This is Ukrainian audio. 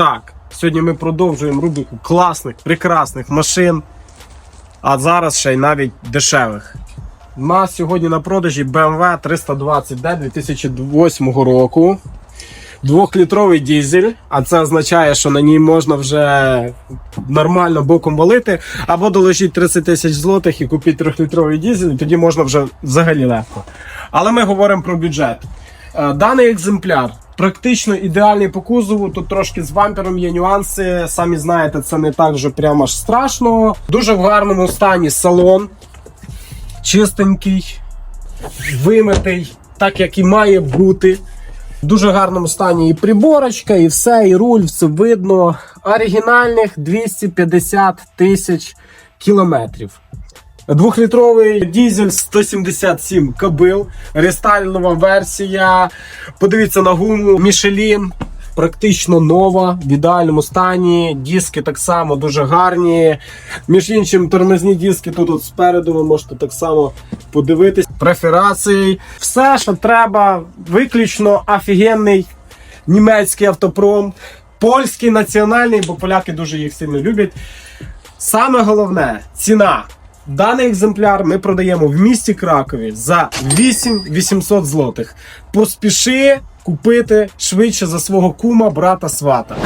Так, сьогодні ми продовжуємо рубрику класних, прекрасних машин, а зараз ще й навіть дешевих. У нас сьогодні на продажі BMW 320D 2008 року. Двохлітровий дізель, а це означає, що на ній можна вже нормально боком валити, або доложіть 30 тисяч злотих і купіть трьохлітровий дізель, і тоді можна вже взагалі легко. Але ми говоримо про бюджет. Е, Даний екземпляр практично ідеальний по кузову. Тут трошки з бампером є нюанси. Самі знаєте, це не так вже прямо аж страшно. Дуже в гарному стані салон, чистенький, вимитий, так як і має бути. В дуже гарному стані і приборочка, і все, і руль, все видно. Оригінальних 250 тисяч кілометрів. Двохлітровий дізель 177 кобил, рестайлова версія. Подивіться на гуму Michelin. Практично нова, в ідеальному стані. Диски так само дуже гарні. Між іншим, тормозні диски тут от спереду ви можете так само подивитись. Преферації. Все, що треба, виключно офігенний німецький автопром. Польський національний, бо поляки дуже їх сильно люблять. Саме головне ціна. Даний екземпляр ми продаємо в місті Кракові за 8800 злотих. Поспіши купити швидше за свого кума, брата, свата.